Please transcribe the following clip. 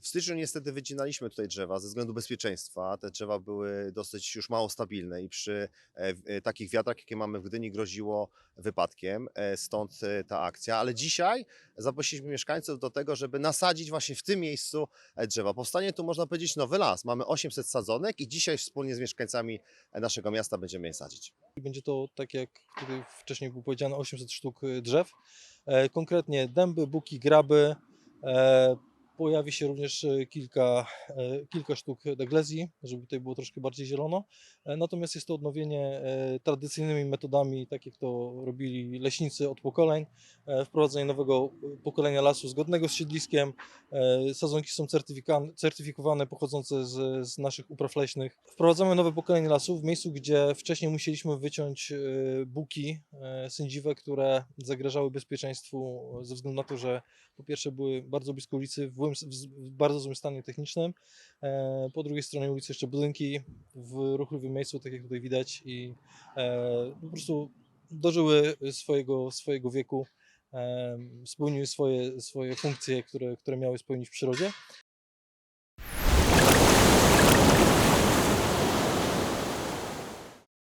W styczniu niestety wycinaliśmy tutaj drzewa ze względu bezpieczeństwa. Te drzewa były dosyć już mało stabilne i przy e, e, takich wiatrach, jakie mamy w Gdyni, groziło wypadkiem. E, Stąd ta akcja. Ale dzisiaj zaprosiliśmy mieszkańców do tego, żeby nasadzić właśnie w tym miejscu drzewa. Powstanie tu, można powiedzieć, nowy las. Mamy 800 sadzonek i dzisiaj wspólnie z mieszkańcami naszego miasta będziemy je sadzić. Będzie to, tak jak tutaj wcześniej było powiedziane, 800 sztuk drzew. Konkretnie dęby, buki, graby. Pojawi się również e, kilka, e, kilka sztuk deglezji, żeby tutaj było troszkę bardziej zielono. E, Natomiast jest to odnowienie tradycyjnymi metodami, tak jak to robili leśnicy od pokoleń. Wprowadzenie nowego pokolenia lasu zgodnego z siedliskiem. Sadzonki są certyfikowane, pochodzące z, z naszych upraw leśnych. Wprowadzamy nowe pokolenie lasów w miejscu, gdzie wcześniej musieliśmy wyciąć buki sędziwe, które zagrażały bezpieczeństwu ze względu na to, że po pierwsze były bardzo blisko ulicy, w, złym, w bardzo złym stanie technicznym, e, po drugiej stronie ulicy jeszcze budynki w ruchliwym miejscu, tak jak tutaj widać i e, po prostu dożyły swojego, swojego wieku em, spełniły swoje, swoje funkcje, które, które miały spełnić w przyrodzie.